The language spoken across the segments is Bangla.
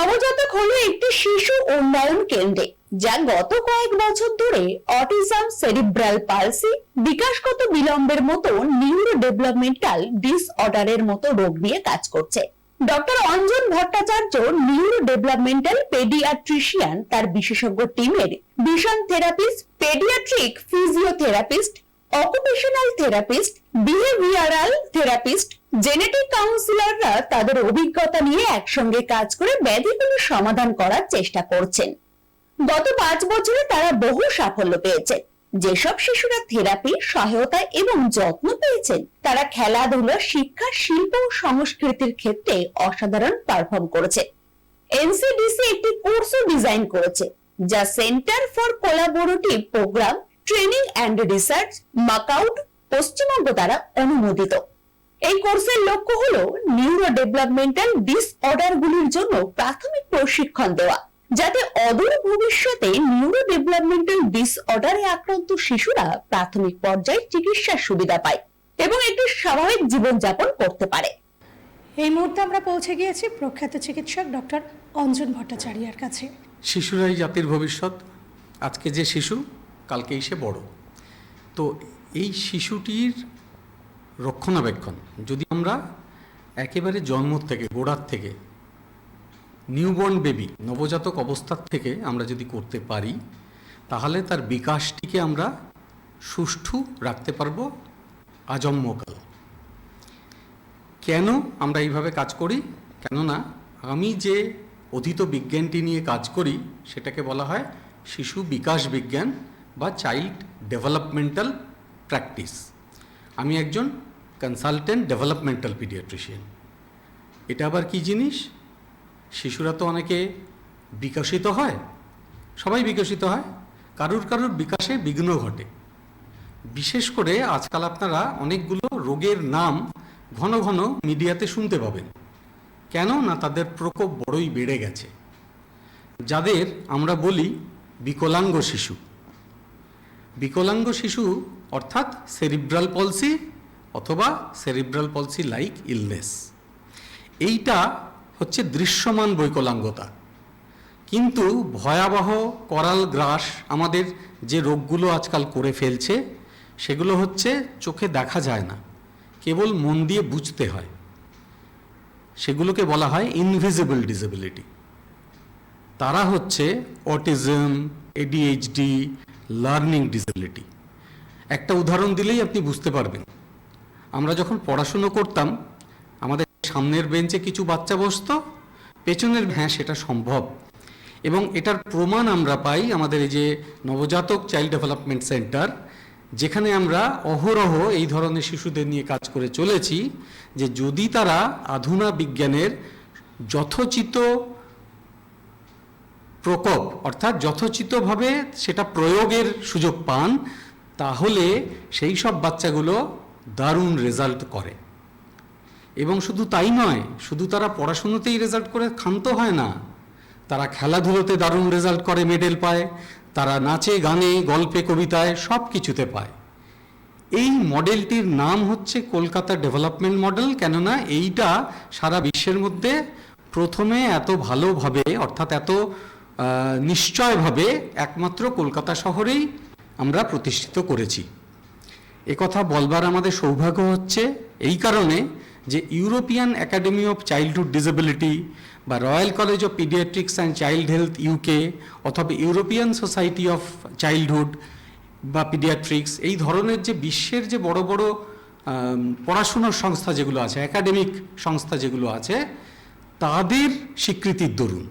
নবজাতক হলো একটি শিশু উন্নয়ন কেন্দ্রে, যা গত কয়েক বছর ধরে অটিজম সেরিব্রাল পালসি বিকাশগত বিলম্বের মতো নিউরো ডেভেলপমেন্টাল ডিসঅর্ডারের মতো রোগ নিয়ে কাজ করছে। Doctor Anjan Bhattacharya neuro developmental paediatrician তার বিশেষজ্ঞ টিমের vision therapist paediatric physiotherapist occupational therapist behavioural therapist genetic কাউন্সিলররা তাদের অভিজ্ঞতা নিয়ে একসঙ্গে কাজ করে ব্যাধিগুলোর সমাধান করার চেষ্টা করছেন। গত পাঁচ বছরে তারা বহু সাফল্য পেয়েছে। যেসব শিশুরা থেরাপি, সহায়তা এবং যত্ন পেয়েছেন, তারা খেলাধুলা, শিক্ষা, শিল্প ও সংস্কৃতির ক্ষেত্রে অসাধারণ পারফর্ম করেছে। এনসিডিসি একটি কোর্সও ডিজাইন করেছে, যা centre for collaborative program training and research MAKAUT Paschimbanga দ্বারা অনুমোদিত। এই কোর্সের লক্ষ্য হলো নিউরো ডেভেলপমেন্টাল ডিসঅর্ডার গুলির জন্য প্রাথমিক প্রশিক্ষণ দেওয়া যাতে অদূর ভবিষ্যতে নিউরো ডেভেলপমেন্টাল ডিসঅর্ডারে আক্রান্ত শিশুরা প্রাথমিক পর্যায়ে চিকিৎসার সুবিধা পায় এবং একটি স্বাভাবিক জীবনযাপন করতে পারে। এই মুহূর্তে আমরা পৌঁছে গিয়েছি প্রখ্যাত চিকিৎসক ডক্টর অঞ্জন ভট্টাচার্যের কাছে। শিশুরাই জাতির ভবিষ্যৎ আজকে যে শিশু কালকেই সে বড়। তো এই শিশুটির রক্ষণাবেক্ষণ। যদি আমরা একেবারে জন্ম থেকে, গোড়ার থেকে নিউবর্ন বেবি নবজাতক অবস্থার থেকে আমরা যদি করতে পারি, তাহলে তার বিকাশটিকে আমরা সুষ্ঠু রাখতে পারব আজন্মকাল। কেন আমরা এইভাবে কাজ করি? কেননা আমি যে অধীত বিজ্ঞানটি নিয়ে কাজ করি, সেটাকে বলা হয় শিশু বিকাশ বিজ্ঞান বা চাইল্ড ডেভেলপমেন্টাল প্র্যাকটিস আমি একজন কনসালটেন্ট ডেভেলপমেন্টাল পিডিয়াট্রিশিয়ান এটা আবার কি জিনিস? শিশুরা তো অনেকে বিকশিত হয়। সবাই বিকশিত হয়। কারুর কারুর বিকাশে বিঘ্ন ঘটে। বিশেষ করে আজকাল আপনারা অনেকগুলো রোগের নাম ঘন ঘন মিডিয়াতে শুনতে পাবেন। কেন না তাদের প্রকোপ বড়ই বেড়ে গেছে। যাদের আমরা বলি বিকলাঙ্গ শিশু। বিকলাঙ্গ শিশু অর্থাৎ সেরিব্রাল পলসি অথবা সেরিব্রাল পলসি লাইক ইলনেস এইটা হচ্ছে দৃশ্যমান বৈকলাঙ্গতা। কিন্তু ভয়াবহ করাল গ্রাস আমাদের যে রোগগুলো আজকাল করে ফেলছে, সেগুলো হচ্ছে চোখে দেখা যায় না। কেবল মন দিয়ে বুঝতে হয়। সেগুলোকে বলা হয় ইনভিজিবল ডিসেবিলিটি তারা হচ্ছে অটিজম এডিএইচডি লার্নিং ডিসেবিলিটি একটা উদাহরণ দিলেই আপনি বুঝতে পারবেন। আমরা যখন পড়াশুনো করতাম, আমাদের সামনের বেঞ্চে কিছু বাচ্চা বসতো, পেছনের হ্যাঁ সেটা সম্ভব। এবং এটার প্রমাণ আমরা পাই আমাদের এই যে নবজাতক চাইল্ড ডেভেলপমেন্ট সেন্টার যেখানে আমরা অহরহ এই ধরনের শিশুদের নিয়ে কাজ করে চলেছি, যে যদি তারা আধুনা বিজ্ঞানের যথোচিত প্রকোপ, অর্থাৎ যথোচিতভাবে সেটা প্রয়োগের সুযোগ পান, তাহলে সেই সব বাচ্চাগুলো দারুণ রেজাল্ট করে। এবং শুধু তাই নয়, শুধু তারা পড়াশুনোতেই রেজাল্ট করে, ক্ষান্ত হয় না। তারা খেলাধুলোতে দারুণ রেজাল্ট করে মেডেল পায়। তারা নাচে, গানে, গল্পে, কবিতায় সব কিছুতে পায়। এই মডেলটির নাম হচ্ছে কলকাতা ডেভেলপমেন্ট মডেল কেননা এইটা সারা বিশ্বের মধ্যে প্রথমে এত ভালোভাবে, অর্থাৎ এত নিশ্চয়ভাবে একমাত্র কলকাতা শহরেই আমরা প্রতিষ্ঠিত করেছি। কথা বলবার আমাদের সৌভাগ্য হচ্ছে এই কারণে যে European academy of childhood disability বা royal college of paediatrics and child health UK অথবা ইউরোপিয়ান সোসাইটি অফ চাইল্ডহুড বা পিডিয়াট্রিক্স এই ধরনের যে বিশ্বের যে বড় বড় পড়াশুনোর সংস্থা যেগুলো আছে, একাডেমিক সংস্থা যেগুলো আছে, তাদের স্বীকৃতির দরুন।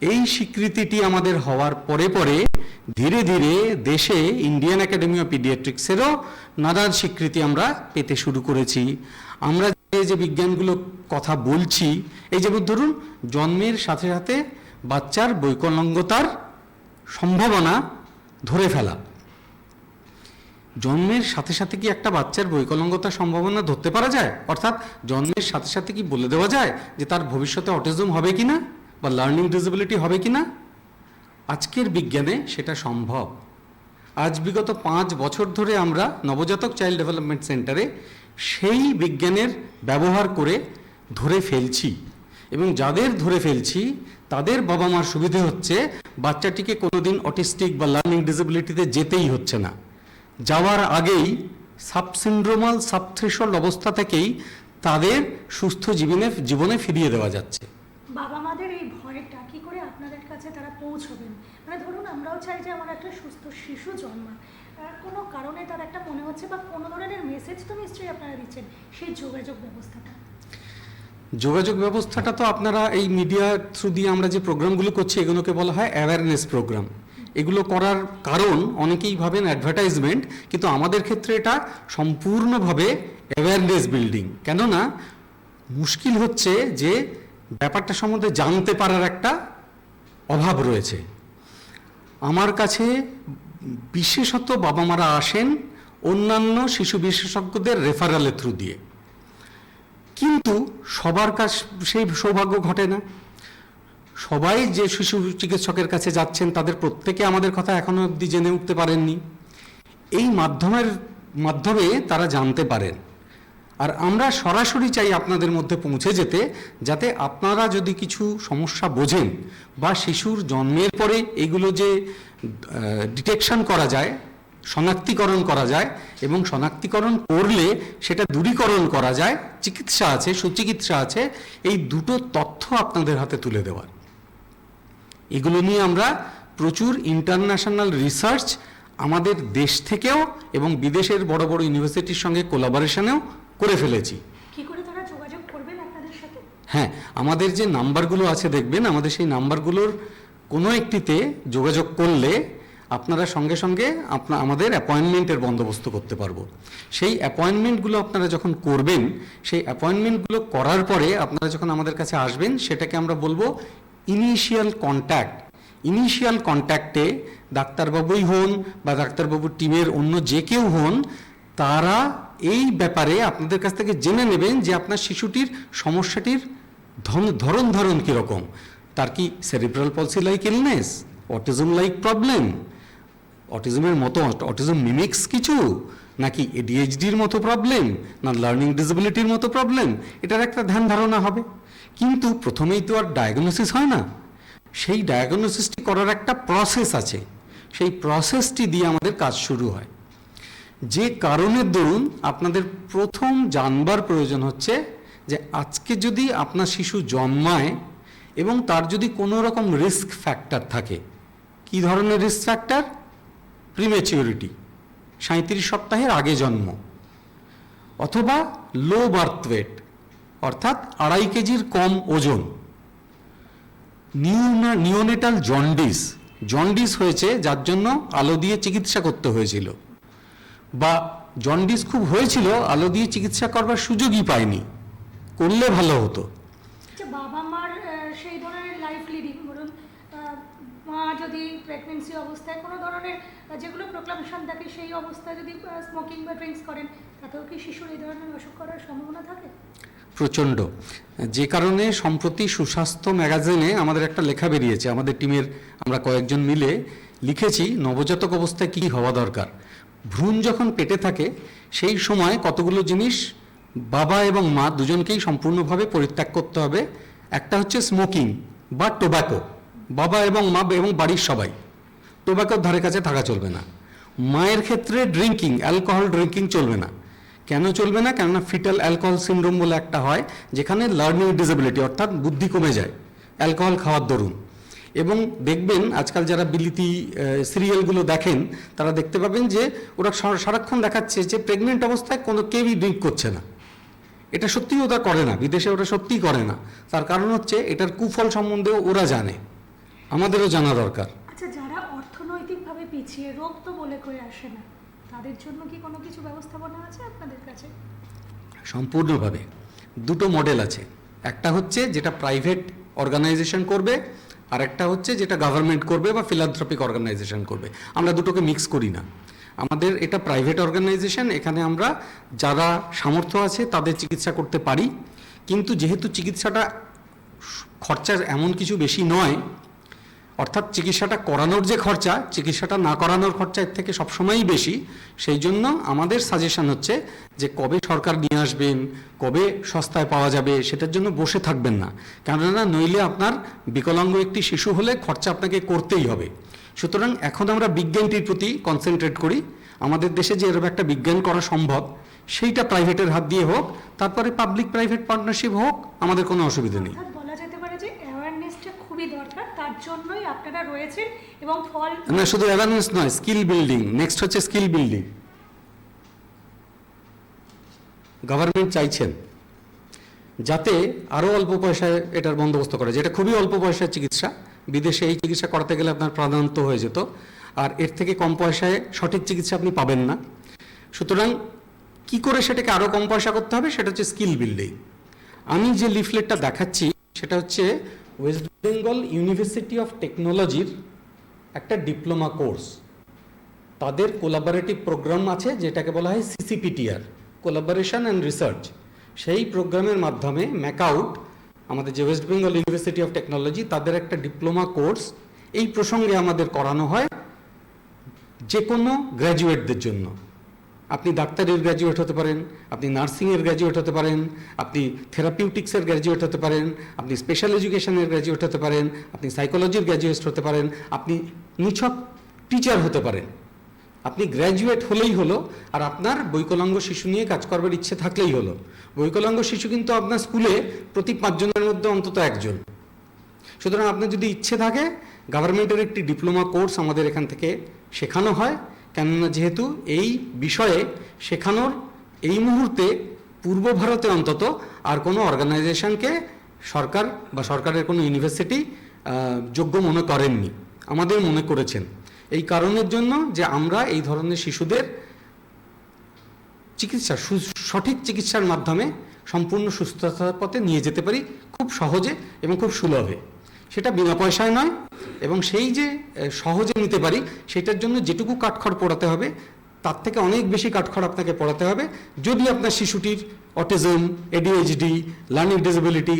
এই স্বীকৃতিটি আমাদের হওয়ার পরে পরে ধীরে ধীরে দেশে ইন্ডিয়ান একাডেমি অফ পিডিয়াট্রিক্সেরও নানান স্বীকৃতি আমরা পেতে শুরু করেছি। আমরা যে যে বিজ্ঞানগুলো কথা বলছি, এই যেমন ধরুন, জন্মের সাথে সাথে বাচ্চার বৈকলাঙ্গতার সম্ভাবনা ধরে ফেলা। জন্মের সাথে সাথে কি একটা বাচ্চার বৈকলাঙ্গতার সম্ভাবনা ধরতে পারা যায়? অর্থাৎ জন্মের সাথে সাথে কি বলে দেওয়া যায় যে তার ভবিষ্যতে অটিজম হবে কিনা? বা লার্নিং ডিসেবিলিটি হবে কিনা? আজকের বিজ্ঞানে সেটা সম্ভব। আজ বিগত পাঁচ বছর ধরে আমরা নবজাতক চাইল্ড ডেভেলপমেন্ট সেন্টারে সেই বিজ্ঞানের ব্যবহার করে ধরে ফেলছি এবং যাদের ধরে ফেলছি, তাদের বাবা মার সুবিধে হচ্ছে বাচ্চাটিকে কোনোদিন অটিস্টিক বা লার্নিং ডিসেবিলিটিতে যেতেই হচ্ছে না। যাওয়ার আগেই সাবসিন্ড্রোমাল সাবথ্রেশল অবস্থা থেকেই তাদের সুস্থ জীবনে জীবনে ফিরিয়ে দেওয়া যাচ্ছে। বাবা মাদের এই ভয়টা কি করে আপনাদের কাছে তারা পৌঁছবেন। মানে ধরুন আমরাও চাই যে আমার একটা সুস্থ শিশু জন্মাক আহ, কোনো কারণে তার একটা মনে হচ্ছে বা কোনো ধরনের মেসেজ তো নিশ্চয়ই আপনারা দিচ্ছেন সেই যোগাযোগ ব্যবস্থাটা। যোগাযোগ ব্যবস্থাটা তো আপনারা এই মিডিয়া থ্রু দিয়ে আমরা যে প্রোগ্রামগুলো করছি এগুলোকে বলা হয় অ্যাওয়ারনেস প্রোগ্রাম এগুলো করার কারণ অনেকেই ভাবেন অ্যাডভার্টাইজমেন্ট কিন্তু আমাদের ক্ষেত্রে এটা সম্পূর্ণভাবে অ্যাওয়ারনেস বিল্ডিং কেননা মুশকিল হচ্ছে যে ব্যাপারটা সম্বন্ধে জানতে পারার একটা অভাব রয়েছে। আমার কাছে বিশেষত বাবা মারা আসেন অন্যান্য শিশু বিশেষজ্ঞদের রেফারেলের থ্রু দিয়ে। কিন্তু সবার কাছ, সেই সৌভাগ্য ঘটে না। সবাই যে শিশু চিকিৎসকের কাছে যাচ্ছেন, তাদের প্রত্যেকে আমাদের কথা এখনও অবধি জেনে উঠতে পারেননি। এই মাধ্যমের, মাধ্যমে তারা জানতে পারেন। আর আমরা সরাসরি চাই আপনাদের মধ্যে পৌঁছে যেতে, যাতে আপনারা যদি কিছু সমস্যা বোঝেন বা শিশুর জন্মের পরে এগুলো যে ডিটেকশন করা যায়, শনাক্তিকরণ করা যায় এবং শনাক্তিকরণ করলে সেটা দূরীকরণ করা যায়, চিকিৎসা আছে, সুচিকিৎসা আছে, এই দুটো তথ্য আপনাদের হাতে তুলে দেওয়ার। এগুলো নিয়ে আমরা প্রচুর ইন্টারন্যাশনাল রিসার্চ আমাদের দেশ থেকেও এবং বিদেশের বড় বড় ইউনিভার্সিটির সঙ্গে কোলাবোরেশনেও করে ফেলেছি। কি করে তারা যোগাযোগ করবেন আপনাদের সাথে? হ্যাঁ আমাদের যে নাম্বারগুলো আছে দেখবেন আমাদের সেই নাম্বারগুলোর কোনো একটিতে যোগাযোগ করলে আপনারা সঙ্গে সঙ্গে আপনা আমাদের অ্যাপয়েন্টমেন্টের বন্দোবস্ত করতে পারব। সেই অ্যাপয়েন্টমেন্টগুলো আপনারা যখন করবেন সেই অ্যাপয়েন্টমেন্টগুলো করার পরে আপনারা যখন আমাদের কাছে আসবেন সেটাকে আমরা বলব ইনিশিয়াল কন্ট্যাক্ট ইনিশিয়াল কন্ট্যাক্টে ডাক্তারবাবুই হন বা ডাক্তারবাবুর টিমের অন্য যে কেউ হন তারা এই ব্যাপারে আপনাদের কাছ থেকে জেনে নেবেন যে আপনার শিশুটির সমস্যাটির ধরন ধরন কীরকম। তার কি cerebral palsy like illness autism like problem অটিজমের মতো অটিজম মিমিক্স কিছু, নাকি এডিএইচডির মতো প্রবলেম না লার্নিং ডিসেবিলিটির মতো প্রবলেম এটার একটা ধ্যান ধারণা হবে। কিন্তু প্রথমেই তো আর ডায়াগনোসিস হয় না। সেই ডায়াগনোসিসটি করার একটা প্রসেস আছে। সেই প্রসেসটি দিয়ে আমাদের কাজ শুরু হয়। যে কারণের দরুন আপনাদের প্রথম জানবার প্রয়োজন হচ্ছে যে আজকে যদি আপনার শিশু জন্মায় এবং তার যদি কোনো রকম রিস্ক ফ্যাক্টর থাকে, কি ধরনের রিস্ক ফ্যাক্টর প্রিমেচিউরিটি সাঁত্রিশ সপ্তাহের আগে জন্ম অথবা লো বার্থ ওয়েট অর্থাৎ আড়াই কেজির কম ওজন। নিউনা নিওনেটাল জন্ডিস জন্ডিস হয়েছে যার জন্য আলো দিয়ে চিকিৎসা করতে হয়েছিল। বা জন্ডিস খুব হয়েছিল আলো দিয়ে চিকিৎসা করবার সুযোগই পায়নি করলে ভালো হতো। যে বাবা মার সেই ধরনের লাইফ লিডিং ধরুন মা যদি প্রেগনেন্সি অবস্থায় কোনো ধরনের যেগুলো প্রোক্লামেশন থাকে সেই অবস্থায় যদি স্মোকিং বা ড্রিঙ্কস করেন তাতেও কি শিশুর এই ধরনের অসুখ করার সম্ভাবনা থাকে? প্রচণ্ড। যে কারণে সম্প্রতি সুস্বাস্থ্য ম্যাগাজিনে আমাদের একটা লেখা বেরিয়েছে আমাদের টিমের আমরা কয়েকজন মিলে লিখেছি নবজাতক অবস্থায় কী হওয়া দরকার। ভ্রূণ যখন পেটে থাকে, সেই সময় কতগুলো জিনিস বাবা এবং মা দুজনকেই সম্পূর্ণভাবে পরিত্যাগ করতে হবে। একটা হচ্ছে স্মোকিং বা টোব্যাকো বাবা এবং মা এবং বাড়ির সবাই। টোব্যাকোর ধারে কাছে থাকা চলবে না। মায়ের ক্ষেত্রে ড্রিঙ্কিং অ্যালকোহল ড্রিঙ্কিং চলবে না। কেন চলবে না? কেননা ফিটাল অ্যালকোহল সিন্ড্রোম বলে একটা হয়, যেখানে লার্নিং ডিসেবিলিটি অর্থাৎ বুদ্ধি কমে যায়। অ্যালকোহল খাওয়ার দরুন। এবং দেখবেন আজকাল যারা বিলিতি সিরিয়ালগুলো দেখেন তারা দেখতে পাবেন যে ওরা সারা- সারাক্ষণ দেখাচ্ছে যে প্রেগনেন্ট অবস্থায় কোনো কেউই ড্রিঙ্ক করছে না। এটা সত্যিই ওরা করে না বিদেশে ওরা সত্যিই করে না। তার কারণ হচ্ছে এটার কুফল সম্বন্ধেও ওরা জানে। আমাদেরও জানা দরকার। আচ্ছা যারা অর্থনৈতিকভাবে পিছিয়ে রোগ তো বলে করে আসে না তাদের জন্য কি কোনো কিছু ব্যবস্থাপনা আছে আপনাদের কাছে? সম্পূর্ণভাবে। দুটো মডেল আছে। একটা হচ্ছে যেটা প্রাইভেট অর্গানাইজেশন করবে আর একটা হচ্ছে যেটা গভর্নমেন্ট করবে বা ফিলান্থ্রপিক অর্গানাইজেশন করবে। আমরা দুটোকে মিক্স করি না। আমাদের এটা প্রাইভেট অর্গানাইজেশন এখানে আমরা যারা সামর্থ্য আছে তাদের চিকিৎসা করতে পারি। কিন্তু যেহেতু চিকিৎসাটা খরচা এমন কিছু বেশি নয় অর্থাৎ চিকিৎসাটা করানোর যে খরচা, চিকিৎসাটা না করানোর খরচা এর থেকে সবসময়ই বেশি। সেই জন্য আমাদের সাজেশন হচ্ছে যে কবে সরকার নিয়ে আসবেন, কবে সস্তায় পাওয়া যাবে, সেটার জন্য বসে থাকবেন না। কেননা নইলে আপনার বিকলাঙ্গ একটি শিশু হলে খরচা আপনাকে করতেই হবে। সুতরাং এখন আমরা বিজ্ঞানটির প্রতি কনসেন্ট্রেট করি। আমাদের দেশে যে এরকম একটা বিজ্ঞান করা সম্ভব, সেইটা প্রাইভেটের হাত দিয়ে হোক, তারপরে পাবলিক প্রাইভেট পার্টনারশিপ হোক, আমাদের কোনো অসুবিধা নেই অর্থাৎ বলা যেতে পারে যে অ্যাওয়ারনেসটা খুবই দরকার তার জন্যই আপনারা রয়েছেন এবং ফল না, শুধু অ্যাওয়ারনেস নয় স্কিল বিল্ডিং নেক্সট হচ্ছে স্কিল বিল্ডিং গভর্নমেন্ট চাইছেন যাতে আরও অল্প পয়সায় এটার বন্দোবস্ত করে, যেটা খুবই অল্প পয়সার চিকিৎসা। বিদেশে এই চিকিৎসা করাতে গেলে আপনার প্রাধান্য হয়ে যেত। আর এর থেকে কম পয়সায় সঠিক চিকিৎসা আপনি পাবেন না। সুতরাং কি করে সেটাকে আরও কম পয়সা করতে হবে? সেটা হচ্ছে স্কিল বিল্ডিং আমি যে লিফলেটটা দেখাচ্ছি, সেটা হচ্ছে ওয়েস্ট বেঙ্গল ইউনিভার্সিটি অফ টেকনোলজির একটা ডিপ্লোমা কোর্স তাদের কোলাবোরেটিভ প্রোগ্রাম আছে, যেটাকে বলা হয় সিসিপিটিআর কোলাবোরেশন অ্যান্ড রিসার্চ সেই প্রোগ্রামের মাধ্যমে ম্যাকআউট আমাদের যে West Bengal university of technology তাদের একটা ডিপ্লোমা কোর্স এই প্রসঙ্গে আমাদের করানো হয় যে কোনো গ্র্যাজুয়েটদের জন্য। আপনি ডাক্তারের গ্র্যাজুয়েট হতে পারেন, আপনি নার্সিংয়ের গ্র্যাজুয়েট হতে পারেন, আপনি থেরাপিউটিক্সের গ্র্যাজুয়েট হতে পারেন, আপনি স্পেশাল এডুকেশনের গ্র্যাজুয়েট হতে পারেন, আপনি সাইকোলজির গ্র্যাজুয়েট হতে পারেন, আপনি নিছক টিচার হতে পারেন। আপনি গ্র্যাজুয়েট হলেই হলো, আর আপনার বৈকলাঙ্গ শিশু নিয়ে কাজ করবার ইচ্ছে থাকলেই হলো। বৈকলাঙ্গ শিশু কিন্তু আপনার স্কুলে প্রতি পাঁচজনের মধ্যে অন্তত একজন। সুতরাং আপনার যদি ইচ্ছে থাকে গভর্নমেন্টের একটি ডিপ্লোমা কোর্স আমাদের এখান থেকে শেখানো হয় কেননা যেহেতু এই বিষয়ে শেখানোর এই মুহূর্তে পূর্ব ভারতে অন্তত আর কোনো অর্গানাইজেশনকে সরকার বা সরকারের কোনো ইউনিভার্সিটি যোগ্য মনে করেননি। আমাদের মনে করেছেন। এই কারণের জন্য যে আমরা এই ধরনের শিশুদের চিকিৎসা সঠিক চিকিৎসার মাধ্যমে সম্পূর্ণ সুস্থতার পথে নিয়ে যেতে পারি খুব সহজে এবং খুব সুলভে। সেটা বিনা পয়সায় নয়, এবং সেই যে সহজে নিতে পারি, সেটার জন্য যেটুকু কাঠখড় পড়াতে হবে, তার থেকে অনেক বেশি কাঠখড় আপনাকে পড়াতে হবে। যদি আপনার শিশুটির autism ADHD learning disability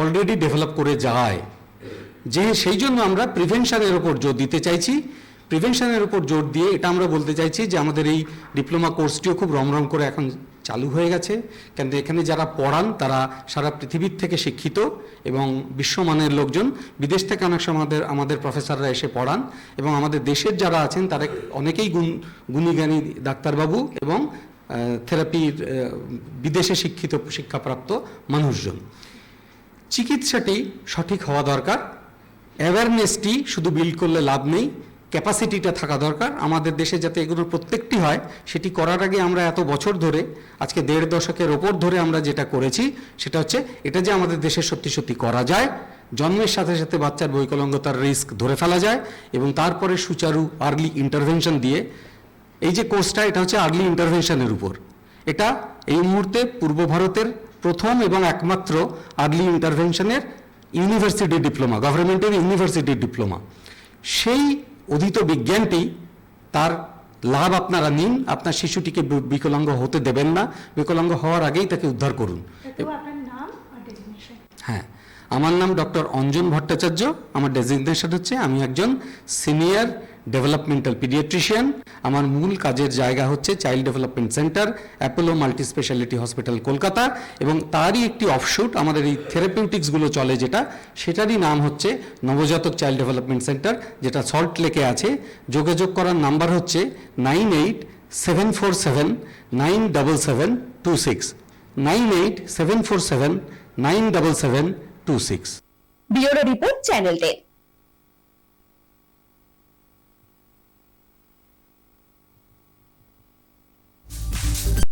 already develop করে যায়, যে সেই জন্য আমরা প্রিভেনশনের ওপর জোর দিতে চাইছি। প্রিভেনশনের উপর জোর দিয়ে এটা আমরা বলতে চাইছি যে, আমাদের এই ডিপ্লোমা কোর্সটিও খুব রমরম করে এখন চালু হয়ে গেছে। কেন এখানে যারা পড়ান, তারা সারা পৃথিবীর থেকে শিক্ষিত এবং বিশ্বমানের লোকজন। বিদেশ থেকে অনেক সময় আমাদের আমাদের প্রফেসররা এসে পড়ান এবং আমাদের দেশের যারা আছেন, তারা অনেকেই গুণ গুণীজ্ঞানী ডাক্তারবাবু এবং থেরাপির বিদেশে শিক্ষিত শিক্ষাপ্রাপ্ত মানুষজন। চিকিৎসাটি সঠিক হওয়া দরকার। অ্যাওয়ারনেসটি শুধু বিল্ড করলে লাভ নেই। ক্যাপাসিটিটা থাকা দরকার। আমাদের দেশে যাতে এগুলোর প্রত্যেকটি হয়, সেটি করার আগে আমরা এত বছর ধরে, আজকে দেড় দশকের ওপর ধরে আমরা যেটা করেছি, সেটা হচ্ছে এটা যে আমাদের দেশে সত্যি সত্যি করা যায়, জন্মের সাথে সাথে বাচ্চার বৈকলঙ্গতার রিস্ক ধরে ফেলা যায় এবং তারপরে সুচারু আর্লি ইন্টারভেনশন দিয়ে, এই যে কোর্সটা এটা হচ্ছে আর্লি ইন্টারভেনশনের উপর। এটা এই মুহূর্তে পূর্ব ভারতের প্রথম এবং একমাত্র আর্লি ইন্টারভেনশনের ইউনিভার্সিটি ডিপ্লোমা গভর্নমেন্টের ইউনিভার্সিটি ডিপ্লোমা সেই অধীত বিজ্ঞানটি তার লাভ আপনারা নিন আপনার শিশুটিকে বিকলাঙ্গ হতে দেবেন না। বিকলাঙ্গ হওয়ার আগেই তাকে উদ্ধার করুন। হ্যাঁ আমার নাম ডক্টর অঞ্জন ভট্টাচার্য আমার ডেজিগনেশন হচ্ছে আমি একজন সিনিয়র ডেভেলপমেন্টাল পিডিয়াট্রিশিয়ান আমার মূল কাজের জায়গা হচ্ছে child development centre Apollo multi speciality hospital Kolkata. এবং তারই একটি অফশুট আমাদের এই থেরাপিউটিক্সগুলো চলে যেটা, সেটারই নাম হচ্ছে নবজাতক চাইল্ড ডেভেলপমেন্ট সেন্টার যেটা সল্ট লেকে আছে। যোগাযোগ করার নাম্বার হচ্ছে nine eight seven four seven nine double seven two six nine eight seven four seven nine double seven two six report channel ten